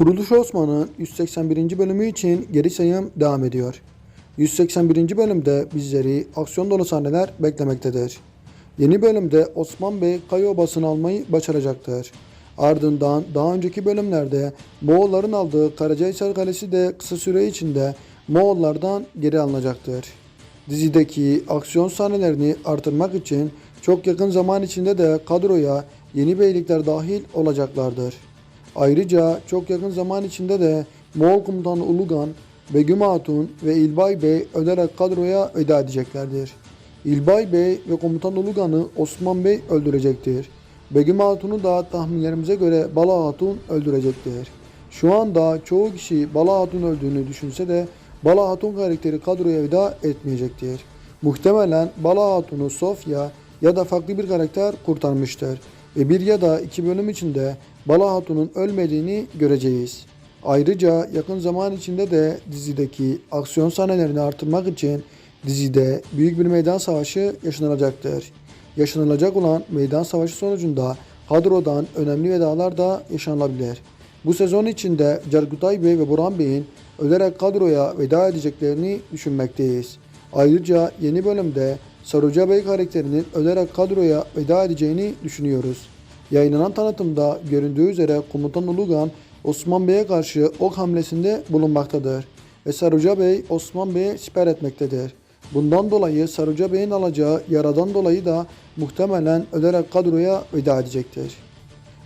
Kuruluş Osman'ın 181. bölümü için geri sayım devam ediyor. 181. bölümde bizleri aksiyon dolu sahneler beklemektedir. Yeni bölümde Osman Bey Kaya Obası'nı almayı başaracaktır. Ardından daha önceki bölümlerde Moğolların aldığı Karacahisar Kalesi de kısa süre içinde Moğollardan geri alınacaktır. Dizideki aksiyon sahnelerini artırmak için çok yakın zaman içinde de kadroya yeni beylikler dahil olacaklardır. Ayrıca çok yakın zaman içinde de Moğol komutanı Ulugan, Begüm Hatun ve İlbay Bey ölerek kadroya veda edeceklerdir. İlbay Bey ve komutan Ulugan'ı Osman Bey öldürecektir. Begüm Hatun'u da tahminlerimize göre Bala Hatun öldürecektir. Şu anda çoğu kişi Bala Hatun öldüğünü düşünse de Bala Hatun karakteri kadroya veda etmeyecektir. Muhtemelen Bala Hatun'u Sofya ya da farklı bir karakter kurtarmıştır ve bir ya da iki bölüm içinde Bala Hatun'un ölmediğini göreceğiz. Ayrıca yakın zaman içinde de dizideki aksiyon sahnelerini artırmak için dizide büyük bir meydan savaşı yaşanılacaktır. Yaşanılacak olan meydan savaşı sonucunda kadrodan önemli vedalar da yaşanılabilir. Bu sezon içinde Cargutay Bey ve Burhan Bey'in ölerek kadroya veda edeceklerini düşünmekteyiz. Ayrıca yeni bölümde Saruca Bey karakterinin ölerek kadroya veda edeceğini düşünüyoruz. Yayınlanan tanıtımda göründüğü üzere komutan Ulugan Osman Bey'e karşı ok hamlesinde bulunmaktadır ve Saruca Bey Osman Bey'e siper etmektedir. Bundan dolayı Saruca Bey'in alacağı yaradan dolayı da muhtemelen ölerek kadroya veda edecektir.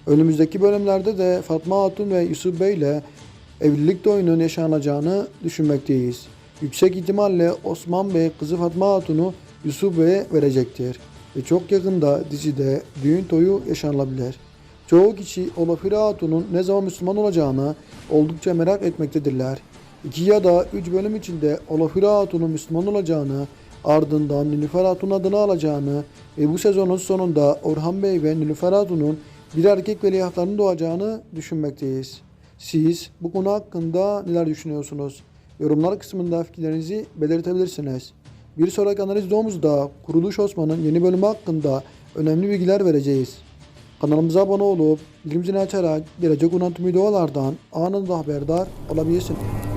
Önümüzdeki bölümlerde de Fatma Hatun ve Yusuf Bey ile evlilik oyunun yaşanacağını düşünmekteyiz. Yüksek ihtimalle Osman Bey kızı Fatma Hatun'u Yusuf Bey'e verecektir ve çok yakında dizide düğün toyu yaşanılabilir. Çoğu kişi Olafira Hatun'un ne zaman Müslüman olacağını oldukça merak etmektedirler. 2 ya da 3 bölüm içinde Olafira Hatun'un Müslüman olacağını, ardından Nilüfer Hatun adını alacağını ve bu sezonun sonunda Orhan Bey ve Nilüfer Hatun'un bir erkek veliahtlarının doğacağını düşünmekteyiz. Siz bu konu hakkında neler düşünüyorsunuz? Yorumlar kısmında fikirlerinizi belirtebilirsiniz. Bir sonraki analiz videomuzda Kuruluş Osman'ın yeni bölümü hakkında önemli bilgiler vereceğiz. Kanalımıza abone olup bildirim zilini açarak gelecek olan tüm videolardan anında haberdar olabilirsiniz.